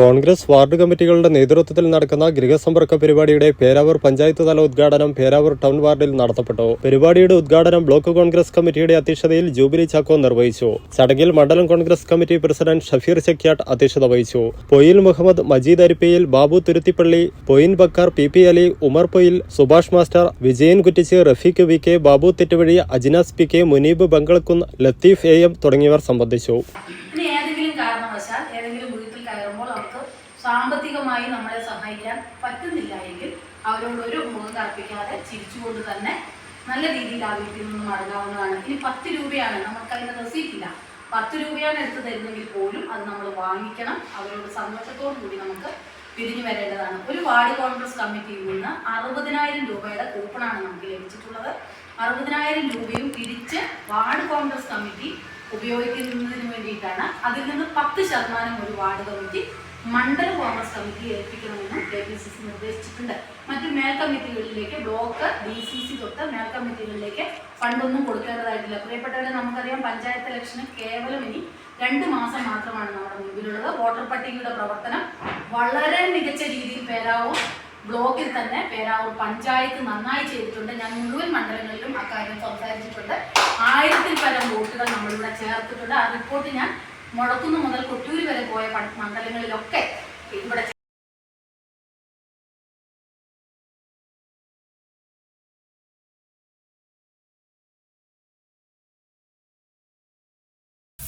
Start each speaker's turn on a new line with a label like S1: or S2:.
S1: Congress ward കമ്മിറ്റികളുടെ നേതൃത്വത്തിൽ നടക്കുന്ന ഗൃഹസമ്പർക്ക പരിപാടിയുടെ പേരാവൂർ പഞ്ചായത്ത് തല ഉദ്ഘാടനം പേരാവൂർ ടൗൺ വാർഡിൽ നടത്തപ്പെട്ടു. പരിപാടിയുടെ ഉദ്ഘാടനം ബ്ലോക്ക് കോൺഗ്രസ് കമ്മിറ്റിയുടെ അധ്യക്ഷതയിൽ ജൂബിലി ചാക്കോ നിർവഹിച്ചു. ചടങ്ങിൽ മണ്ഡലം Congress committee president Shafeer Chekyad അധ്യക്ഷത വഹിച്ചു. Poyil Muhammad Majeed Arippayil Babu Thuruthippally പൊയിൻ Bakkar P P Ali Umar Poyil Subhash master Vijayan കുറ്റിച്ച് Rafeeq V K Babu Thettuvazhi Ajinas P K Muneeb Bangalakkunnu Latheef A M തുടങ്ങിയവർ സംബന്ധിച്ചു.
S2: ഏതെങ്കിലും കാരണവശാൽ ഏതെങ്കിലും സാമ്പത്തികമായി നമ്മളെ സഹായിക്കാൻ പറ്റുന്നില്ല എങ്കിൽ അവരോട് ഒരു മുഖം കറപ്പിക്കാതെ ചിരിച്ചുകൊണ്ട് തന്നെ നല്ല രീതിയിൽ ആ വീട്ടിൽ നിന്ന് മടങ്ങാവുന്നതാണ് ഇനി പത്ത് രൂപയാണ്. നമുക്ക് അതിന്റെ റെസീറ്റ് ഇല്ല. പത്ത് രൂപയാണ് എടുത്തു തരുന്നെങ്കിൽ പോലും അത് നമ്മൾ വാങ്ങിക്കണം. അവരോട് സന്തോഷത്തോടു കൂടി നമുക്ക് പിരിഞ്ഞു വരേണ്ടതാണ്. ഒരു വാർഡ് കോൺഗ്രസ് കമ്മിറ്റിയിൽ നിന്ന് അറുപതിനായിരം രൂപയുടെ കൂപ്പണാണ് നമുക്ക് ലഭിച്ചിട്ടുള്ളത്. അറുപതിനായിരം രൂപയും തിരിച്ച് വാർഡ് കോൺഗ്രസ് കമ്മിറ്റി ഉപയോഗിക്കുന്നതിന് വേണ്ടിയിട്ടാണ് അതിൽ നിന്ന് പത്ത് ശതമാനം ഒരു വാർഡ് കമ്മിറ്റി മണ്ഡല കോൺഗ്രസ് കമ്മിറ്റി ഏൽപ്പിക്കണമെന്ന് കെ പി സി സി നിർദ്ദേശിച്ചിട്ടുണ്ട്. മറ്റു മേൽക്കമ്മിറ്റികളിലേക്ക് ബ്ലോക്ക് ഡി സി സി തൊട്ട് മേൽക്കമ്മിറ്റികളിലേക്ക് ഫണ്ടൊന്നും കൊടുക്കേണ്ടതായിട്ടില്ല. പ്രിയപ്പെട്ടവരെ നമുക്കറിയാം പഞ്ചായത്ത് ഇലക്ഷന് കേവലം ഇനി രണ്ട് മാസം മാത്രമാണ് നമ്മുടെ മുമ്പിലുള്ളത് വോട്ടർ പട്ടികയുടെ പ്രവർത്തനം വളരെ മികച്ച രീതിയിൽ പേരാവും ബ്ലോക്കിൽ തന്നെ പേരാവൂർ പഞ്ചായത്ത് നന്നായി ചെയ്തിട്ടുണ്ട്. ഞാൻ മുഴുവൻ മണ്ഡലങ്ങളിലും അക്കാര്യം സംസാരിച്ചിട്ടുണ്ട്. ആയിരത്തിൽ പരം വോട്ടുകൾ നമ്മളിവിടെ ചേർത്തിട്ടുണ്ട്. ആ റിപ്പോർട്ട് ഞാൻ മുഴക്കുന്ന് മുതൽ കൊട്ടൂര് വരെ പോയ മണ്ഡലങ്ങളിലൊക്കെ